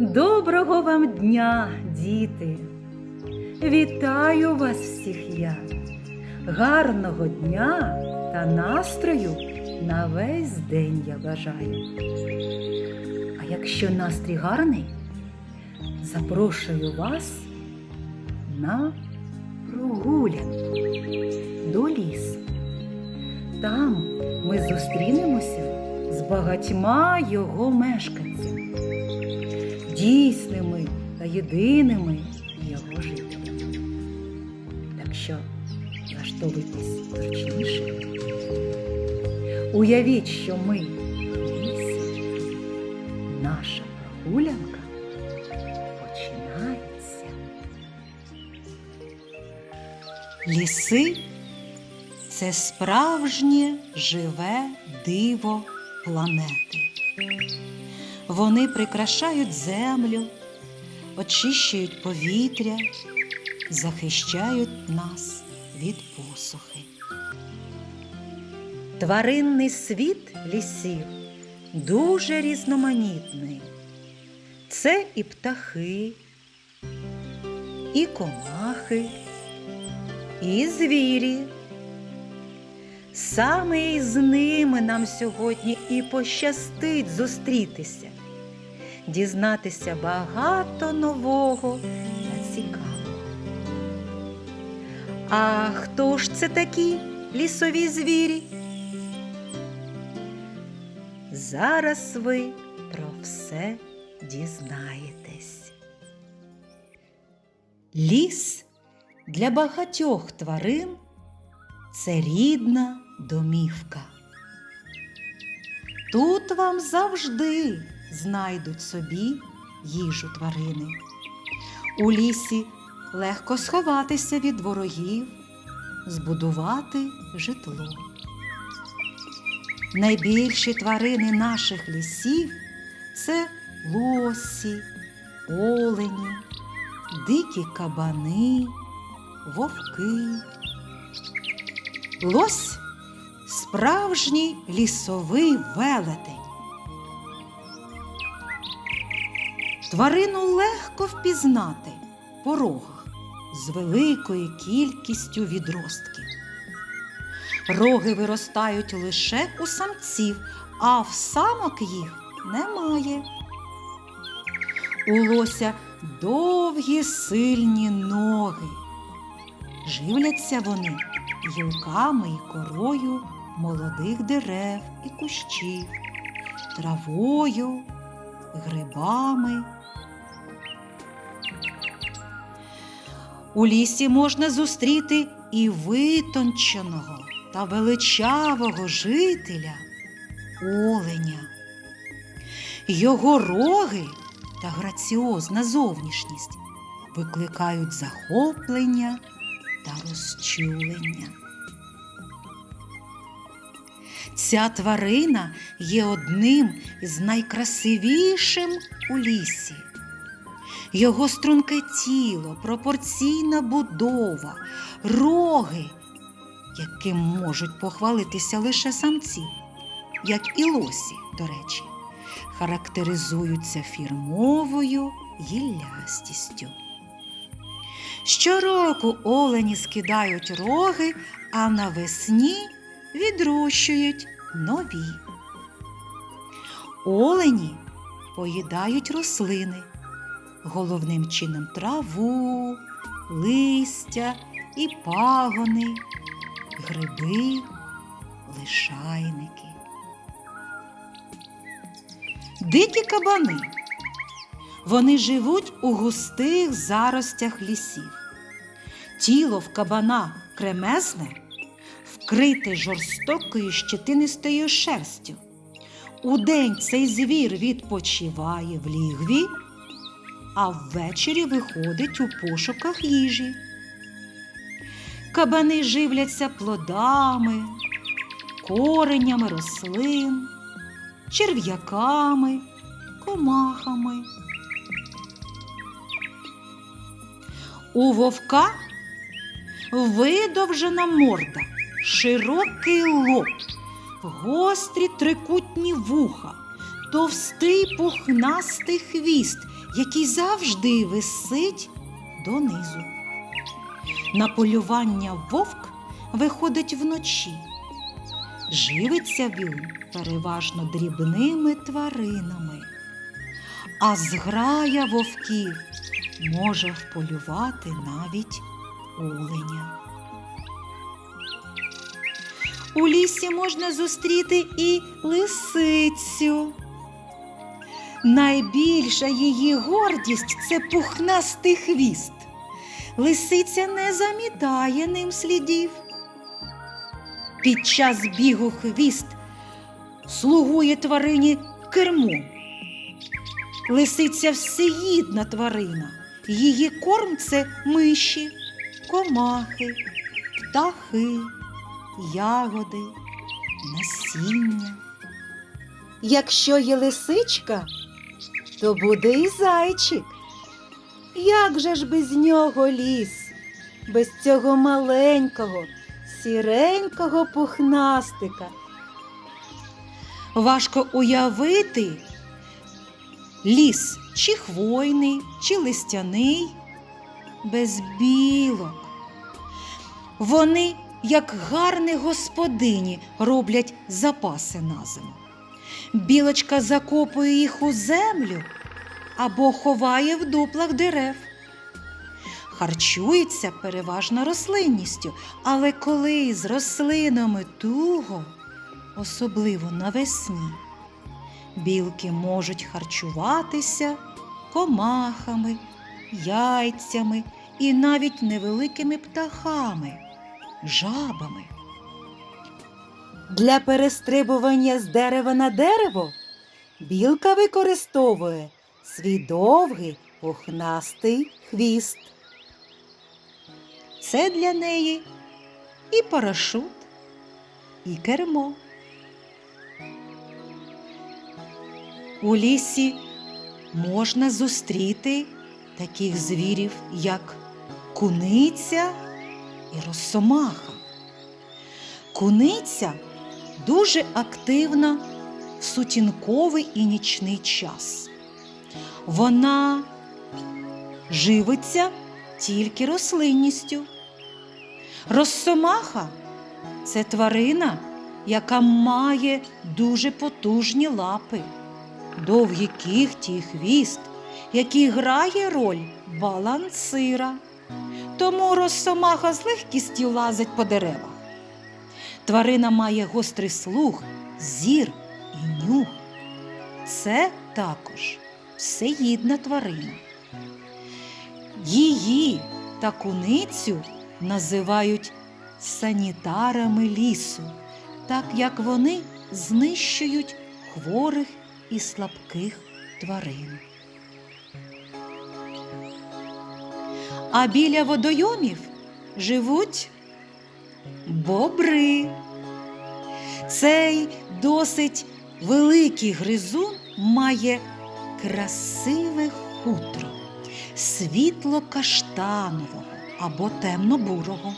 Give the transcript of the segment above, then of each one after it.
Доброго вам дня, діти! Вітаю вас всіх я! Гарного дня та настрою на весь день я бажаю. А якщо настрій гарний, запрошую вас на прогулянку до лісу. Там ми зустрінемося з багатьма його мешканцями, дійсними та єдиними його жителями. Так що влаштовуйтесь зручніше. Уявіть, що ми лісі. Наша прогулянка починається. Ліси це справжнє живе диво планети. Вони прикрашають землю, очищують повітря, захищають нас від посухи. Тваринний світ лісів дуже різноманітний. Це і птахи, і комахи, і звірі. Саме із ними нам сьогодні і пощастить зустрітися, дізнатися багато нового та цікавого. А хто ж це такі лісові звірі? Зараз ви про все дізнаєтесь. Ліс для багатьох тварин це рідна домівка. Тут вам завжди знайдуть собі їжу тварини. У лісі легко сховатися від ворогів, збудувати житло. Найбільші тварини наших лісів це лосі, олені, дикі кабани, вовки. Лось справжній лісовий велетень. Тварину легко впізнати по рогах з великою кількістю відростків. Роги виростають лише у самців, а в самок їх немає. У лося довгі сильні ноги. Живляться вони гілками і корою молодих дерев і кущів, травою, грибами. У лісі можна зустріти і витонченого та величавого жителя оленя. Його роги та граціозна зовнішність викликають захоплення та розчулення. Ця тварина є одним із найкрасивішим у лісі. Його струнке тіло, пропорційна будова, роги, яким можуть похвалитися лише самці, як і лосі, до речі, характеризуються фірмовою гіллястістю. Щороку олені скидають роги, а навесні відрощують нові. Олені поїдають рослини, головним чином траву, листя і пагони, гриби, лишайники. Дикі кабани. Вони живуть у густих заростях лісів. Тіло в кабана кремезне, вкрите жорстокою щетинистою шерстю. Удень цей звір відпочиває в лігві, а ввечері виходить у пошуках їжі. Кабани живляться плодами, коренями рослин, черв'яками, комахами. У вовка видовжена морда, широкий лоб, гострі трикутні вуха, товстий пухнастий хвіст, який завжди висить донизу. На полювання вовк виходить вночі. Живиться він переважно дрібними тваринами, а зграя вовків може вполювати навіть оленя. У лісі можна зустріти і лисицю. Найбільша її гордість це пухнастий хвіст. Лисиця не замітає ним слідів. Під час бігу хвіст слугує тварині кермо. Лисиця всеїдна тварина. Її корм це миші, комахи, птахи, ягоди, насіння. Якщо є лисичка, то буде і зайчик. Як же ж без нього ліс, без цього маленького, сіренького пухнастика? Важко уявити ліс чи хвойний, чи листяний, без білок. Вони, як гарні господині, роблять запаси на зиму. Білочка закопує їх у землю або ховає в дуплах дерев. Харчується переважно рослинністю, але коли з рослинами туго, особливо навесні, білки можуть харчуватися комахами, яйцями і навіть невеликими птахами, жабами. Для перестрибування з дерева на дерево білка використовує свій довгий пухнастий хвіст. Це для неї і парашут, і кермо. У лісі можна зустріти таких звірів, як куниця і росомаха. Куниця дуже активна в сутінковий і нічний час. Вона живиться тільки рослинністю. Росомаха це тварина, яка має дуже потужні лапи, довгі кігті і хвіст, який грає роль балансира. Тому росомаха з легкістю лазить по деревах. Тварина має гострий слух, зір і нюх. Це також всеїдна тварина. Її та куницю називають санітарами лісу, так як вони знищують хворих і слабких тварин. А біля водойомів живуть бобри. Цей досить великий гризун має красиве хутро, світло-каштанового або темно-бурого,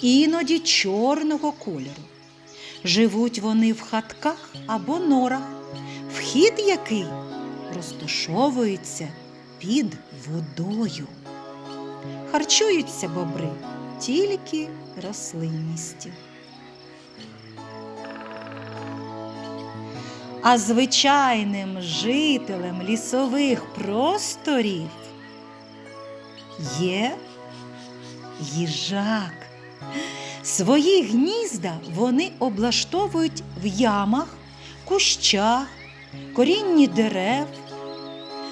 іноді чорного кольору. Живуть вони в хатках або норах, вхід який розташовується під водою. Харчуються бобри тільки рослинністю. А звичайним жителем лісових просторів є їжак. Свої гнізда вони облаштовують в ямах, кущах, корінні дерев,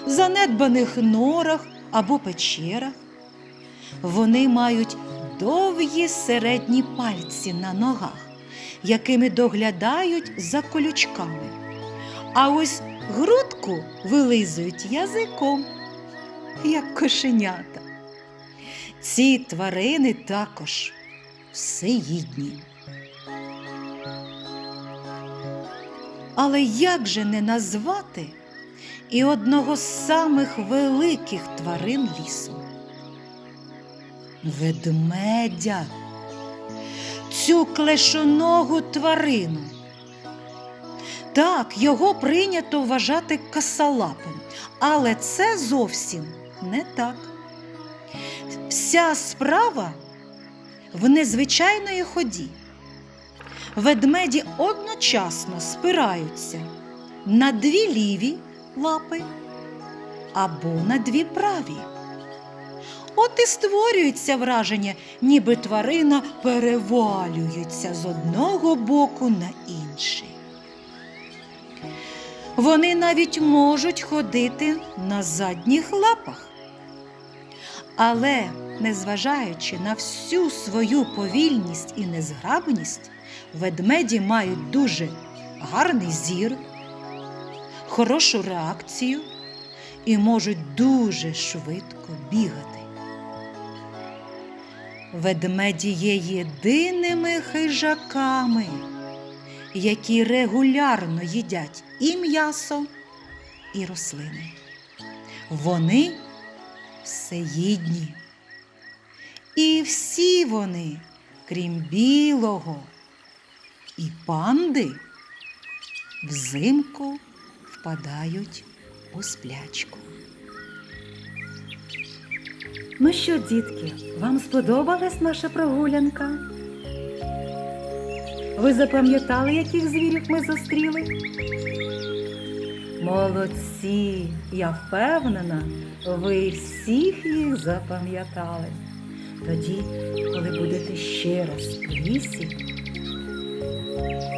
занедбаних норах або печерах. Вони мають довгі середні пальці на ногах, якими доглядають за колючками. А ось грудку вилизують язиком, як кошенята. Ці тварини також всеїдні. Але як же не назвати і одного з самих великих тварин лісу? Ведмедя. Цю клешоногу тварину Так, його прийнято вважати косолапим, але це зовсім не так. Вся справа в незвичайної ході. Ведмеді одночасно спираються на дві ліві лапи або на дві праві. От і створюється враження, ніби тварина перевалюється з одного боку на інший. Вони навіть можуть ходити на задніх лапах. Але, незважаючи на всю свою повільність і незграбність, ведмеді мають дуже гарний зір, хорошу реакцію і можуть дуже швидко бігати. Ведмеді є єдиними хижаками, які регулярно їдять і м'ясо, і рослини. Вони всеїдні. І всі вони, крім білого і панди, взимку впадають у сплячку. Ну що, дітки, вам сподобалась наша прогулянка? Ви запам'ятали, яких звірів ми зустріли? Молодці! Я впевнена, ви всіх їх запам'ятали. Тоді, коли будете ще раз у лісі,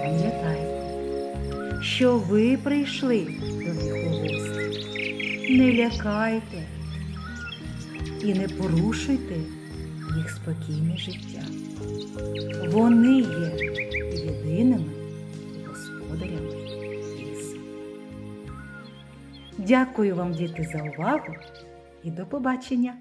пам'ятайте, що ви прийшли до них у гості. Не лякайте і не порушуйте їх спокійне життя. Вони є єдиними господарями лісу. Дякую вам, діти, за увагу і до побачення!